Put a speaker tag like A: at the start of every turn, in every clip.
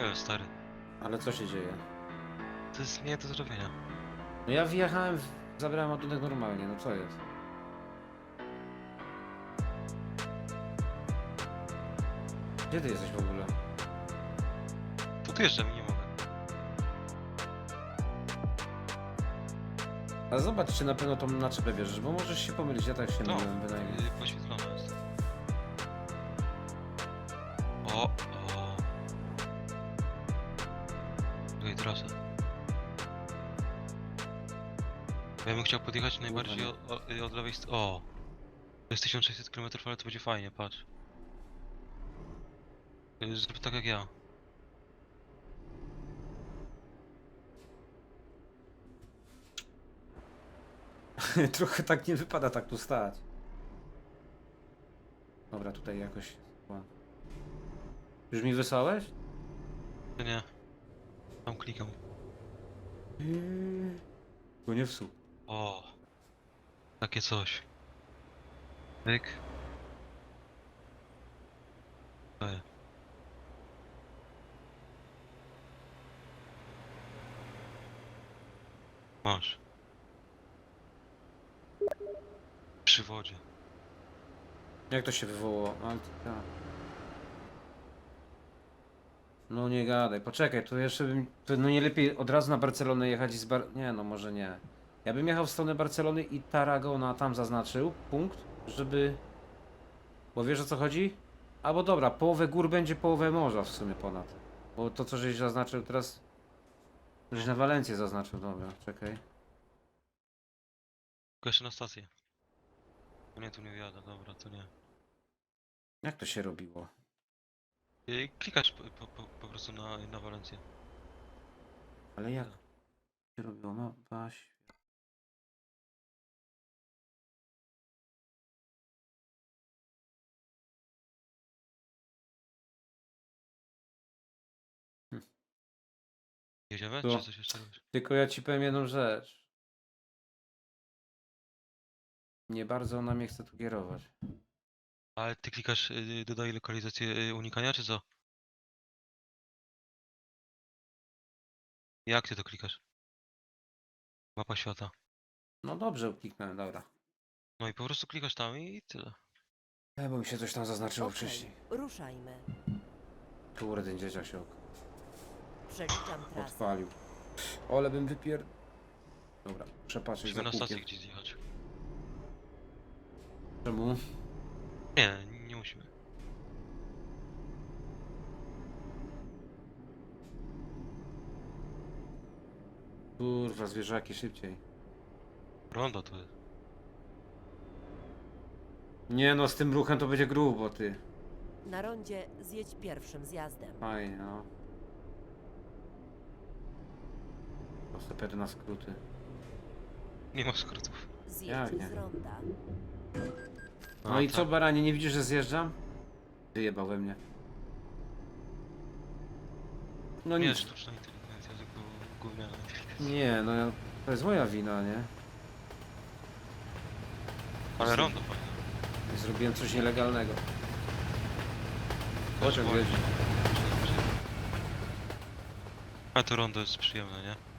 A: Nie stary.
B: Ale co się dzieje?
A: To jest nie do zrobienia.
B: No ja wjechałem, w... zabrałem ładunek normalnie, no co jest? Gdzie ty jesteś w ogóle?
A: Podjeżdżam i nie mogę.
B: Ale zobacz, czy na pewno tą naczepę bierzesz, bo możesz się pomylić, ja tak się
A: No,
B: myliłem bynajmniej.
A: yy, poświetlone jest. O, Ja bym chciał podjechać najbardziej od, lewej strony. O! To jest 1600 km, ale to będzie fajnie, patrz. Yy, Zrób tak jak ja.
B: Trochę tak nie wypada tak tu stać. Dobra, tutaj jakoś... Już mi wysłałeś?
A: Nie. Tam klikam.
B: Bo nie wsuł.
A: O! Takie coś. Pyk. Daję. Masz. Przy wodzie.
B: Jak to się wywołało? Tak. No nie gadaj, poczekaj, to jeszcze bym... No nie lepiej od razu na Barcelonę jechać i z Bar... Nie, no może nie. Ja bym jechał w stronę Barcelony i Tarragona tam zaznaczył, punkt, żeby... Bo wiesz o co chodzi? Albo dobra, połowę gór będzie, połowę morza w sumie ponad. Bo to co żeś zaznaczył teraz... Żeś na Walencję zaznaczył, dobra, czekaj.
A: Jeszcze na stację. O nie, tu nie wjadę, dobra, to nie.
B: Jak to się robiło?
A: Yy, Klikać po, po, po, po prostu na, na Walencję.
B: Ale jak się robiło? No, Waś...
A: Czy coś jeszcze robisz?
B: Tylko ja ci powiem jedną rzecz. Nie bardzo ona mnie chce tu kierować.
A: Ale ty klikasz yy, dodaj lokalizację yy, unikania, czy co? Jak ty to klikasz? Mapa świata.
B: No dobrze, kliknąłem, dobra.
A: No i po prostu klikasz tam i tyle.
B: Ja bo mi się coś tam zaznaczyło
C: Okej,
B: wcześniej.
C: ruszajmy.
B: Kurde, ten dzieciak się ok-
C: Przeliczam trasę.
B: odpalił. Ole bym wypier... Dobra, muszę patrzeć
A: Musimy
B: za
A: na stację
B: kółkiem.
A: gdzieś zjechać.
B: Czemu?
A: Nie, nie musimy.
B: Kurwa, zwierzaki szybciej.
A: Rondo to jest.
B: Nie no, z tym ruchem to będzie grubo, ty.
C: Na rondzie zjedź pierwszym zjazdem.
B: Fajnie, no. Proste na skróty.
A: Nie ma skrótów.
C: Zjedź
B: Jak nie?
C: z ronda.
B: No
A: A,
B: i co,
A: tak.
B: baranie, nie widzisz, że zjeżdżam? Wyjebał we mnie. No
A: Nie,
B: nic.
A: sztuczna inteligencja, tylko gówniana.
B: Nie, no ja- to jest moja wina, nie?
A: Ale rondo fajne.
B: Zrobiłem coś nielegalnego.
A: Też
B: Pociąg jedzie.
A: A to rondo jest przyjemne, nie?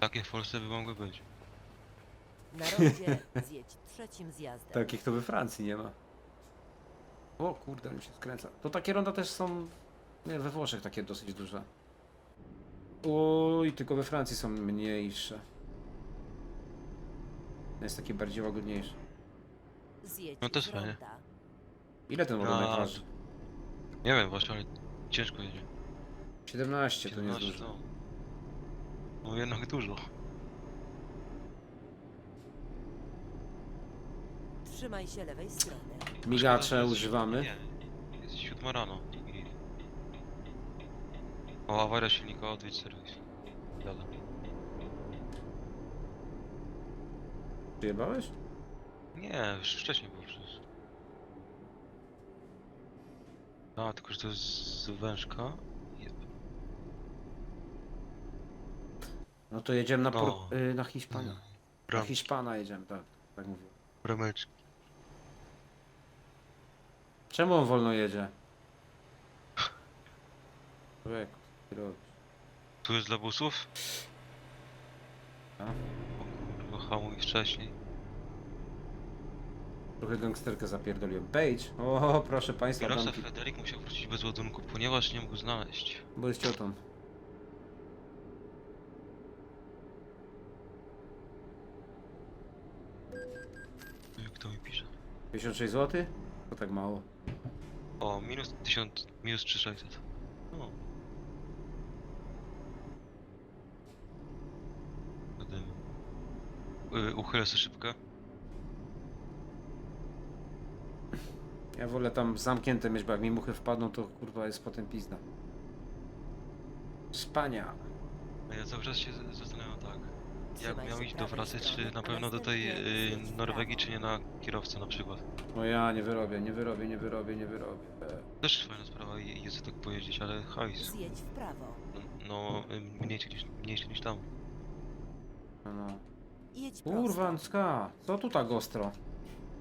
A: Takie w Polsce by mogły być.
C: Na rondzie zjedź trzecim zjazdem.
B: Takich to we Francji nie ma. O kurde, mi się skręca. To takie ronda też są, nie, we Włoszech takie dosyć duże. Oj, tylko we Francji są mniejsze. Jest takie bardziej łagodniejsze.
C: Zjedź
A: No to
C: z
A: fajnie.
C: ronda.
B: Ile ten ładunek waży?
A: Nie wiem właśnie, ale ciężko jedzie.
B: 17 to nie jest
A: 17
B: dużo.
A: to- No jednak dużo.
C: Trzymaj się lewej strony.
B: Migacze używamy.
A: Nie, jest siódma rano. O, awaria silnika, odwiedź serwis. Jadę.
B: Przyjebałeś?
A: Nie, już wcześniej było przecież. A, tylko że to jest z wężka.
B: No to jedziemy na, por- y, na Hiszpanię. Na
A: Bram,
B: Hiszpana jedziemy, tak. Tak mówię.
A: brameczki.
B: Czemu on wolno jedzie? Człowieku, co ty robisz?
A: Tu jest dla busów?
B: A?
A: O kurwa, hamuj wcześniej.
B: Trochę gangsterkę zapierdoliłem. Page! O, proszę państwa,
A: Kierowca
B: domki.
A: Frederick musiał wrócić bez ładunku, ponieważ nie mógł znaleźć.
B: Bo jest ciotą.
A: Kto mi pisze?
B: 56 zł? To tak mało.
A: O, minus 1000, minus 3600. O. Zadymy. Y, uchylę sobie szybkę.
B: Ja wolę tam zamknięte mieć, bo jak mi muchy wpadną, to kurwa jest potem pizda. Spania.
A: A ja cały czas się z- zastanawiam tak. Jak miał iść do pracy, czy na pewno do tej y, Norwegii, czy nie na kierowcę na przykład.
B: No ja nie wyrobię, nie wyrobię, nie wyrobię, nie wyrobię.
A: Też fajna sprawa i jest tak pojeździć, ale hajs.
C: Zjedź w prawo.
A: No, y, mniejszy niż, mniejszy niż tam.
B: No, no.
C: Jedź prosto.
B: Kurwancka, co tu tak ostro?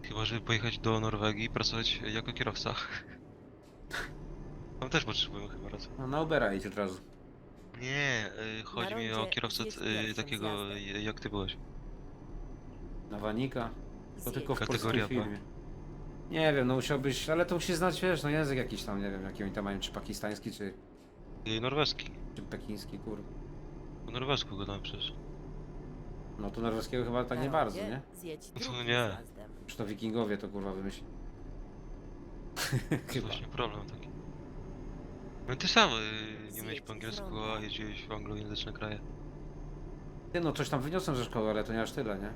A: Chyba, żeby pojechać do Norwegii i pracować jako kierowca. Tam też potrzebujemy chyba raz.
B: No na Ubera idź od razu.
A: Nie, y, chodzi mi o
C: rondzie
A: kierowcę y,
C: pierwszym
A: takiego
C: zjazdem.
A: y, jak ty byłeś.
B: Na Wanika. To
C: Zjedź.
B: tylko w
A: Kategoria B.
B: firmie. Nie wiem, no musiałbyś, ale to musisz znać, wiesz, no język jakiś tam, nie wiem, jaki oni tam mają, czy pakistański, czy,
A: Y, norweski.
B: czy pekiński, kurwa.
A: Po norwesku gadałem przecież.
B: No to norweskiego chyba tak
C: Na
B: nie bardzo, nie?
C: Zjedź
A: No to
C: drugim
A: nie.
C: zjazdem.
B: Czy to wikingowie to kurwa wymyśli.
A: To
B: Chyba.
A: właśnie problem taki. No ty sam y, nie umiałeś po angielsku, a jeździłeś w anglojęzyczne kraje.
B: Ty no coś tam wyniosłem ze szkoły, ale to nie aż tyle, nie?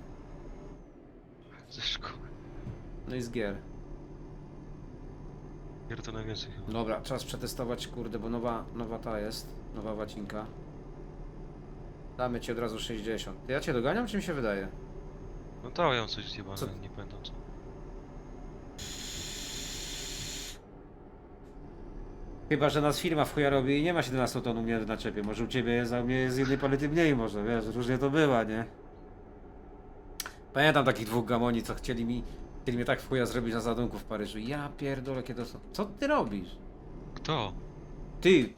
A: Ze szkoły.
B: No i z gier.
A: Gier to najwięcej chyba.
B: Dobra, czas przetestować, kurde, bo nowa, nowa ta jest, nowa łacinka. Damy ci od razu 60. Ja cię doganiam, czy mi się wydaje?
A: No to ja mam coś zjebane,
B: Co-
A: nie pamiętam co.
B: Chyba, że nas firma w chuja robi i nie ma 17 ton u mnie na czepie. Może u ciebie jest, a u mnie jest jednej palety mniej może, wiesz, różnie to bywa, nie? Pamiętam takich dwóch gamoni, co chcieli mi, chcieli mnie tak w chuja zrobić na zadunku w Paryżu. Ja pierdolę, kiedy to. Co ty robisz?
A: Kto?
B: Ty!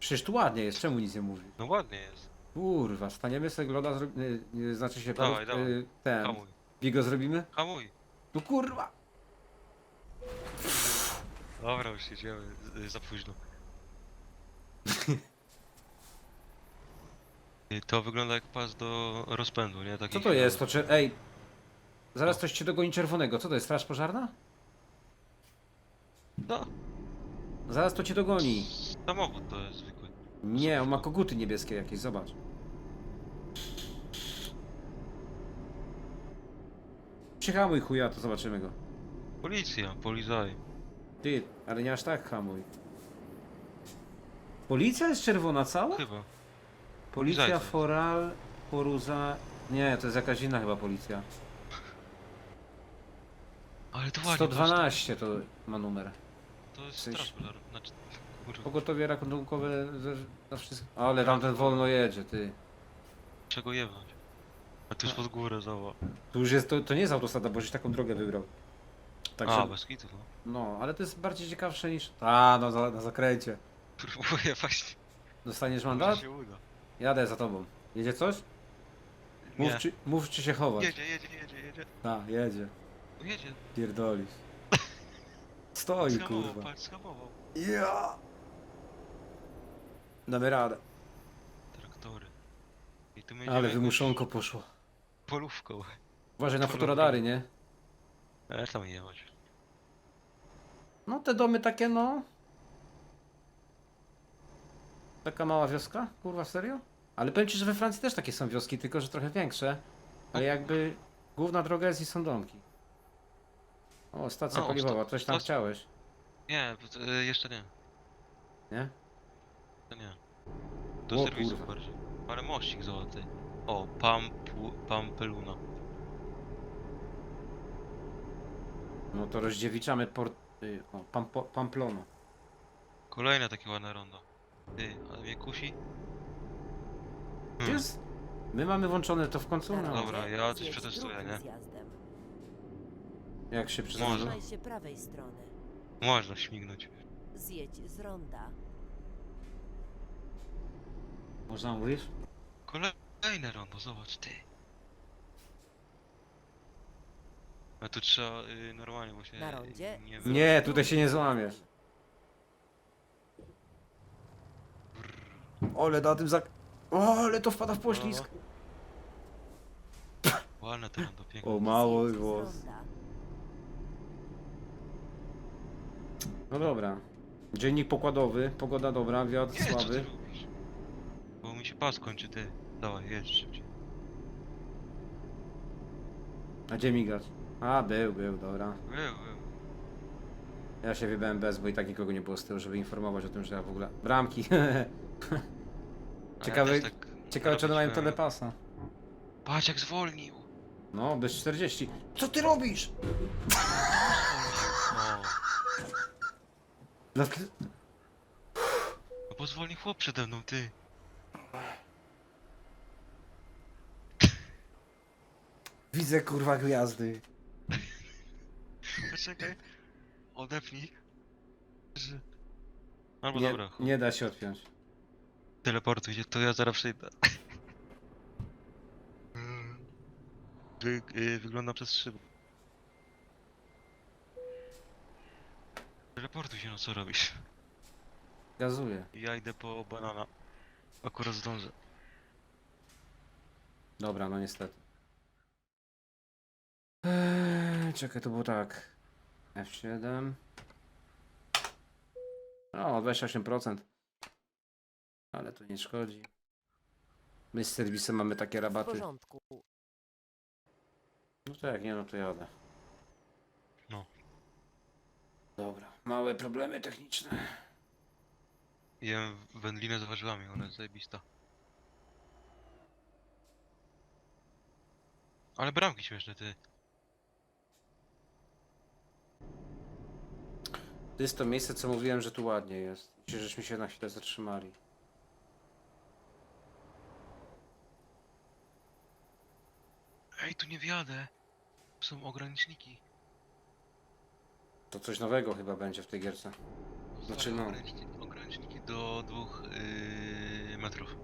B: Przecież tu ładnie jest, czemu nic nie mówisz?
A: No ładnie jest.
B: Kurwa, staniemy sobie gloda, zro... y, y, znaczy się
A: Dawaj,
B: parów-
A: dawaj.
B: y, ten,
A: Hamuj.
B: Bigo zrobimy?
A: Hamuj.
B: No kurwa!
A: Dobra, już jedziemy. y, Za późno. Y, To wygląda jak pas do rozpędu, nie? Taki
B: Co to jest? To czy... Ej! Zaraz coś cię dogoni czerwonego. Co to jest? Straż pożarna?
A: No,
B: Zaraz to cię dogoni.
A: samochód to jest zwykły.
B: Nie, on ma koguty niebieskie jakieś, zobacz. Przyhamuj chuja, to zobaczymy go.
A: Policja, polizaj.
B: Ty, ale nie aż tak hamuj. Policja jest czerwona cała?
A: Chyba.
B: Policja. Foral Poruza... Nie, to jest jakaś inna chyba policja.
A: Ale to ładnie.
B: 112 to ma numer.
A: To jest
B: sensie-
A: straż. Znaczy, kurwa,
B: Pogotowie ratunkowe ze- na wszystko. Ale tamten wolno jedzie, ty.
A: czego jebnąć? A tu już pod górę, zobacz.
B: Tu już jest, to, to nie jest autostrada, bo żeś taką drogę wybrał. Także,
A: A, bez kitu, no.
B: no, ale to jest bardziej ciekawsze niż... A, no za, na zakręcie.
A: Próbuję właśnie.
B: Dostaniesz
A: Może
B: mandat?
A: się uda.
B: Jadę za tobą. Jedzie coś? Mów,
A: Nie.
B: czy, mów czy się chować.
A: Jedzie, jedzie, jedzie, jedzie.
B: A, jedzie.
A: No jedzie.
B: Pierdolisz. Stoi,
A: Schamował,
B: kurwa.
A: patrz, schamował.
B: Ja. Damy radę.
A: Traktory. I tu
B: Ale wymuszonko poszło.
A: Polówką.
B: Uważaj na fotoradary, nie?
A: Ale tam jechać.
B: No te domy takie no. Taka mała wioska? Kurwa, serio? Ale powiem ci, że we Francji też takie są wioski, tylko że trochę większe. Ale jakby główna droga jest i są domki. O, stacja
A: O,
B: paliwowa,
A: sta-
B: coś tam chciałeś,
A: Nie, y, jeszcze nie.
B: nie?
A: To nie. Do
B: O,
A: serwisu
B: kurwa.
A: bardziej. Ale mościk złoty. O, Pampu, Pampeluna.
B: No to rozdziewiczamy port... y, O, Pampo, Pamplono.
A: Kolejne takie ładne rondo. Ty, ale mnie kusi?
B: Gdzie
A: Hmm.
B: jest? My mamy włączone to w końcu?
C: Na
B: No.
A: Dobra, ja coś
C: zjedź
A: przetestuję,
C: drugim
A: nie?
C: zjazdem.
B: Jak się
A: Może.
C: Trzymaj się prawej strony.
A: Można śmignąć.
C: Zjedź z ronda.
B: Można mówisz?
A: Kolejne rondo, zobacz ty. A tu trzeba y, normalnie właśnie...
C: Na rondzie?
A: Nie,
B: Nie, tutaj się nie złamiesz. Ole, na tym zak... O, ale to wpada w poślizg.
A: Ładne to rondo, piękne.
B: O, mało
C: Zjedź z
B: było.
C: ronda.
B: No dobra. Dziennik pokładowy, pogoda dobra, wiatr
A: Nie, co ty
B: słaby.
A: robisz? Bo mi się pas kończy, ty. Dawaj, jedź szybciej.
B: A gdzie migacz? A, był, był, dobra.
A: Był, był.
B: Ja się wybrałem bez, bo i tak nikogo nie było z tyłu, żeby informować o tym, że ja w ogóle... Bramki.
A: A
B: Ciekawe-
A: ja też tak
B: Ciekawe, czy one mają telepasa.
A: Patrz jak zwolnił.
B: No, bez 40. Co ty robisz?
A: O,
B: Dlatego-
A: no bo zwolnił chłop przede mną, ty.
B: Widzę kurwa gwiazdy.
A: Poczekaj. Odepnij. Że... Albo
B: Nie,
A: dobra, chuj.
B: nie da się odpiąć.
A: teleportuj się, to ja zaraz przyjdę. Mm. Wy, y, wygląda przez szybę. Teleportuj się, no co robisz?
B: Gazuję.
A: Ja idę po banana. Akurat zdążę.
B: Dobra, no niestety. Eee, czekaj, to było tak. F7. O, 28%. Ale to nie szkodzi. My z serwisem mamy takie
C: W
B: rabaty.
C: porządku.
B: No to jak nie, no to jadę.
A: No.
B: Dobra, małe problemy techniczne.
A: Jem wędlinę z warzywami, ona jest zajebista. Ale bramki śmieszne, ty.
B: To jest to miejsce, co mówiłem, że tu ładnie jest. Myślę, żeśmy się na chwilę zatrzymali.
A: Ej, tu nie wjadę. Są ograniczniki.
B: To coś nowego chyba będzie w tej gierce. Znaczy, no.
A: Ograniczniki, ograniczniki do dwóch yy, metrów.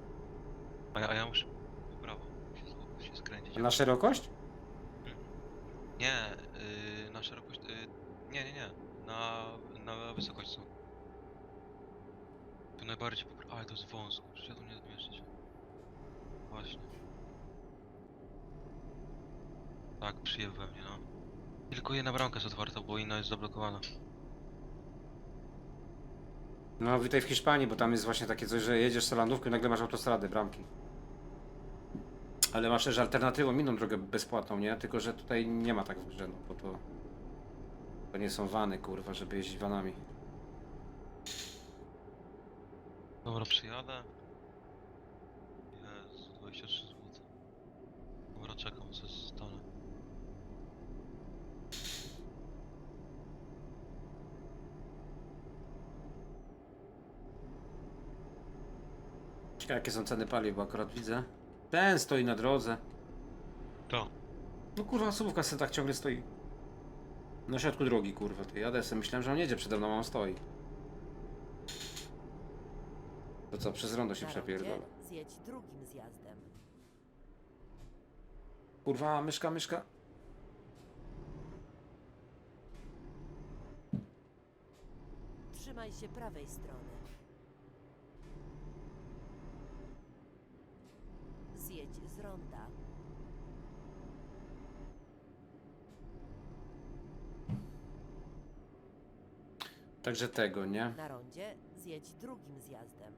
A: A ja, a ja muszę w prawo się, zło- się skręcić.
B: Na szerokość?
A: Nie, yy, na szerokość. Yy, nie, nie, nie. Na, na wysokość są. Tu najbardziej popra- Ale to jest wąsko, przecież ja tu nie zmieszczę się. Właśnie. Tak, przyjęł we mnie, no. Tylko jedna bramka jest otwarta, bo inna jest zablokowana.
B: No, witaj w Hiszpanii, bo tam jest właśnie takie coś, że jedziesz salandówką i nagle masz autostradę, bramki. Ale masz też alternatywą, inną drogę bezpłatną, nie? Tylko, że tutaj nie ma tak w grze, no, bo to... To nie są wany, kurwa, żeby jeździć vanami.
A: Dobra, przyjadę. Jest 23 zł. Dobra, czekam, co się stanie.
B: Ciekawe, jakie są ceny paliw, bo akurat widzę. Ten stoi na drodze.
A: To.
B: No kurwa, subówka sobie tak ciągle stoi. Na środku drogi, kurwa, ty jadę sobie, myślałem, że on jedzie przede mną, a on stoi. To co, przez rondo się
C: Na
B: przepierdolę.
C: rondzie zjedź drugim zjazdem.
B: Kurwa, myszka, myszka.
C: Trzymaj się prawej strony. Zjedź z ronda.
B: Także tego, nie?
C: Na rondzie zjedź drugim zjazdem.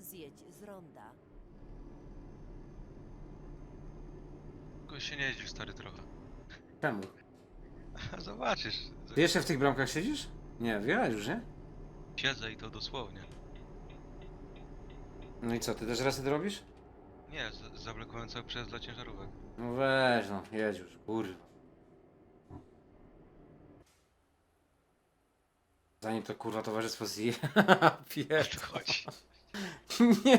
C: Zjedź z ronda.
A: Tylko się nie jeździł stary trochę.
B: Czemu?
A: Zobaczysz.
B: Ty jeszcze w tych bramkach siedzisz? Nie, wyjechałeś już, nie?
A: Siedzę i to dosłownie.
B: No i co, ty też reset robisz?
A: Nie, z- zablokowałem cały przejazd dla ciężarówek.
B: No weź no, jedź już, kurwa. Zanim to kurwa towarzystwo zje... Pierd...
A: Chodź.
B: Nie.